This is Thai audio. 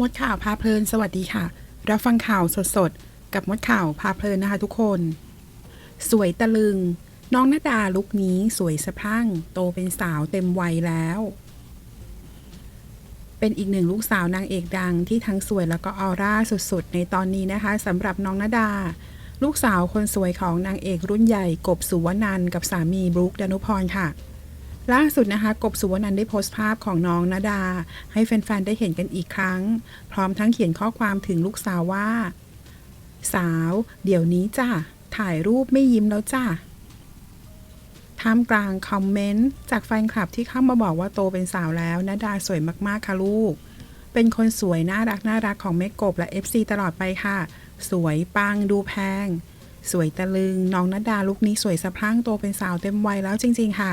มดข่าวพาเพลินสวัสดีค่ะ รับฟังข่าวสดๆ กับมดข่าวพาเพลินนะคะทุกคน สวยตะลึง น้องนาดาลุกนี้สวยสะพั่ง โตเป็นสาวเต็มวัยแล้ว เป็นอีกหนึ่งลูกสาวนางเอกดังที่ทั้งสวยแล้วก็ออร่าสุดๆ ในตอนนี้นะคะสำหรับน้องนาดา ลูกสาวคนสวยของนางเอกรุ่นใหญ่กบสุวรรณันกับสามีบรุกดานุพรค่ะ ล่าสุดนะคะกบสุวรรณันได้โพสต์ภาพของน้องนาดา ให้แฟนๆ ได้เห็นกันอีกครั้ง พร้อมทั้งเขียนข้อความถึงลูกสาวว่า สาว เดี๋ยวนี้จ้ะถ่ายรูปไม่ยิ้มแล้วจ้ะท่ามกลางคอมเมนต์จากแฟนคลับที่เข้ามาบอกว่าโตเป็นสาวแล้วนาดาสวยมากๆค่ะลูก เป็นคนสวยน่ารักน่ารักของแม่กบและ FC ตลอดไปค่ะ สวยปังดูแพง สวยตะลึงน้องนาดาลุกนี้สวยสะพรั่งโตเป็นสาวเต็มวัยแล้วจริง ๆ ค่ะ